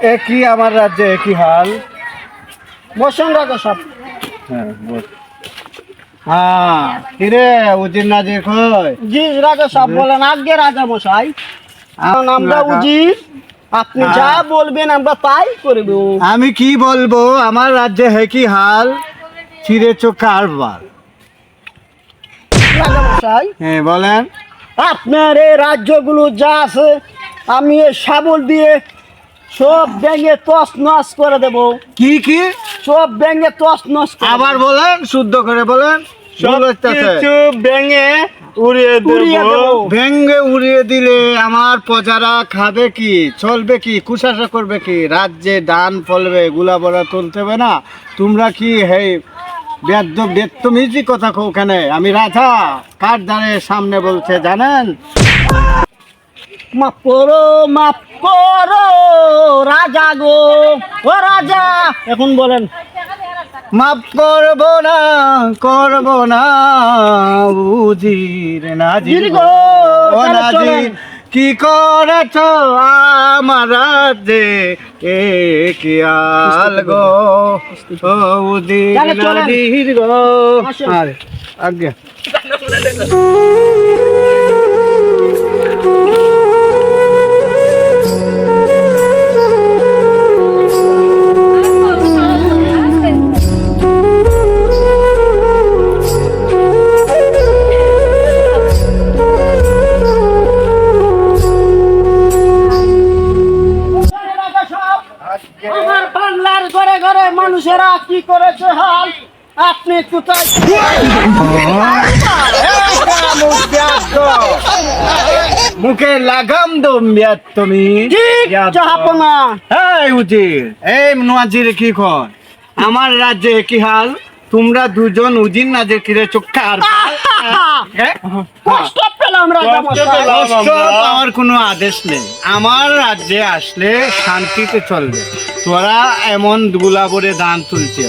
একই আমার রাজ্যে একই হাল। বসুন সব। হ্যাঁ হ্যাঁ কিরে উজির নাজির কই? জি রাজা সব বলেন আগে রাজা মশাই। এখন আমরা রাজা। উজির আপনি হ্যাঁ। যা বলবেন আমরা তাই করব। আমি কি বলব আমার রাজ্যে একই হাল চিড়ে চোখ কারবার রাজা মশাই হ্যাঁ বলেন। আপনার এই রাজ্যগুলো যা আছে আমি এই শাবল দিয়ে সব ব্যাঙে তস নস করে দেব। কি কি? সব ব্যাঙে তস নস আবার বলেন শুদ্ধ করে বলেন ভুল হইতাছে। কিছু ভেঙে উড়িয়ে দেবো। ভেঙ্গে উড়িয়ে দিলে আমার প্রজারা খাবে কি চলবে কি কুশাসা করবে কি? রাজ্যে দান ফলবে গুলা বড়া তুলতে হবে না। তোমরা কি হে বেদ্য বেত্তমিজি কথা কো ওখানে আমি রাজা কার দ্বারে সামনে বলছে জানেন? মাফ করো মাফ করো রাজা গো ও রাজা। এখন বলেন মাপ করব না করব না বুঝির নাজির গো ও নাজির। কি করেছ আমার রাজ্যে এ কি আল গো? ও উদির নাজির গো। আরে আজ্ঞা। আমার বাংলার ঘরে ঘরে মানুষেরা কি করেছে হাল? আপনি কোথায়? মুখে লাগাম বিয়াত তুমি। চাহাপনা এই উজির এই নোয়াজির কি খন আমার রাজ্যে কি হাল? তোমরা দুজন উজির নাজের কিরে হ্যাঁ? কষ্ট কষ্ট আমরা- পাওয়ার কোনো আদেশ নেই। আমার রাজ্যে আসলে শান্তিতে চলবে। তোরা এমন দান তুলছিস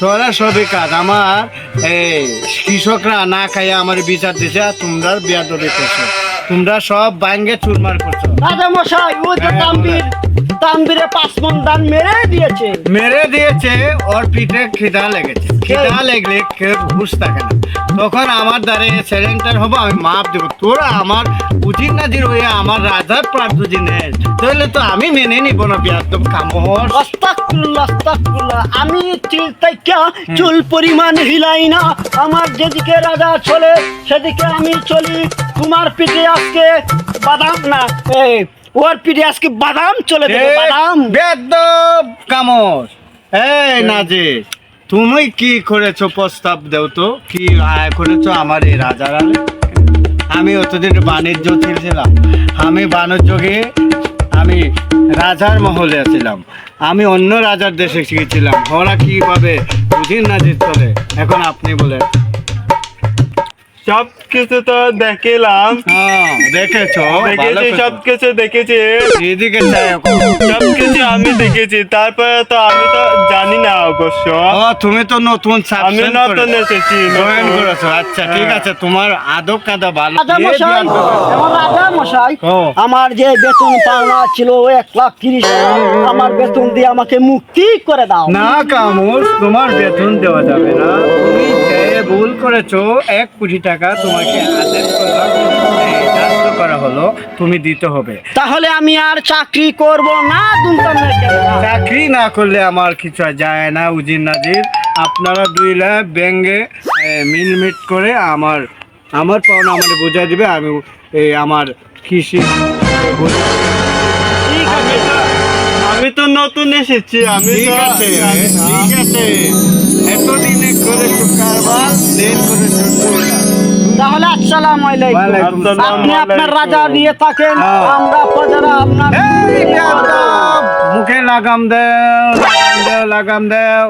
তোরা সবই কাজ। আমার এই কৃষকরা না খাইয়া আমার বিচার দিছে আর তোমরা বিয়া দরে করছ। তোমরা সব বাঙ্গে চুরমার করছ। রাজা মশাই ও যে হ্যাঁ, তাম্বির তাম্বিরে পাঁচ মন দান মেরে দিয়েছে। মেরে দিয়েছে ওর পিঠে খিদা লেগেছে। খিদা লেগলে কেউ হুশ থাকে না। তখন আমার দ্বারে স্যালেন্টার হব আমি মাপ দেবো। তোরা আমার উচিত নাজির হয়ে আমার রাজার প্রার্থী নেই তাহলে তো আমি মেনে নিব না বিয়াদব আস্তাকুল্লাহ আস্তাকুল্লাহ আমি চুল তাইকা চুল পরিমাণ হিলাই না। আমার যেদিকে রাজা চলে সেদিকে আমি চলি। তোমার পিঠে আজকে বাদাম না এই ওর পিঠে আজকে বাদাম চলে দেবে বাদাম। বেদব কামড় এই নাজির। তুমি কি করেছ প্রস্তাব দেও তো? কি আয় করেছ আমার এই রাজার? আমি অতদিন বাণিজ্য ছিলাম। আমি বাণিজ্যকে আমি রাজার মহলে ছিলাম আমি অন্য রাজার দেশে শিখেছিলাম ওরা কীভাবে বুঝিন না যে চলে এখন আপনি বলেন। সব কিছু তো দেখলাম। হ্যাঁ দেখেছ? দেখেছি সব কিছু দেখেছি। এদিকে সব কিছু আমি দেখেছি। তারপরে তো আমি তো জানি না অবশ্য। ও তুমি তো নতুন আমি নতুন এসেছি জয়েন। করেছ আচ্ছা ঠিক হ্যাঁ। আছে তোমার আদব কাদা ভালো। আমার যে বেতন পাওনা ছিল এক লাখ তিরিশ আমার বেতন দিয়ে আমাকে মুক্তি করে দাও। না কামুস তোমার বেতন দেওয়া যাবে না। তুমি ভুল করেছ এক কোটি টাকা তোমাকে আদেশ দায়িত্ব করা হলো তুমি দিতে হবে। তাহলে আমি আর চাকরি করব না দুমতাম চাকরি না করলে আমার কিছু যায় না উজির নাজির। আপনারা দুই লাখ ব্যাঙ্গে মিলমিট করে আমার আমার পাওনা আমাকে বোঝাই দিবে আমি এই আমার কৃষি ঠিক আছে। আমি তো নতুন এসেছি আমি ঠিক আছে। ঠিক আছে। এতদিনে করে কারবার দেন করে তাহলে আসসালামু আলাইকুম। আপনি আপনার রাজা নিয়ে থাকেন হ্যাঁ। আমরা প্রজারা আপনার! মুখে লাগাম দেও লাগাম দেও লাগাম দেও।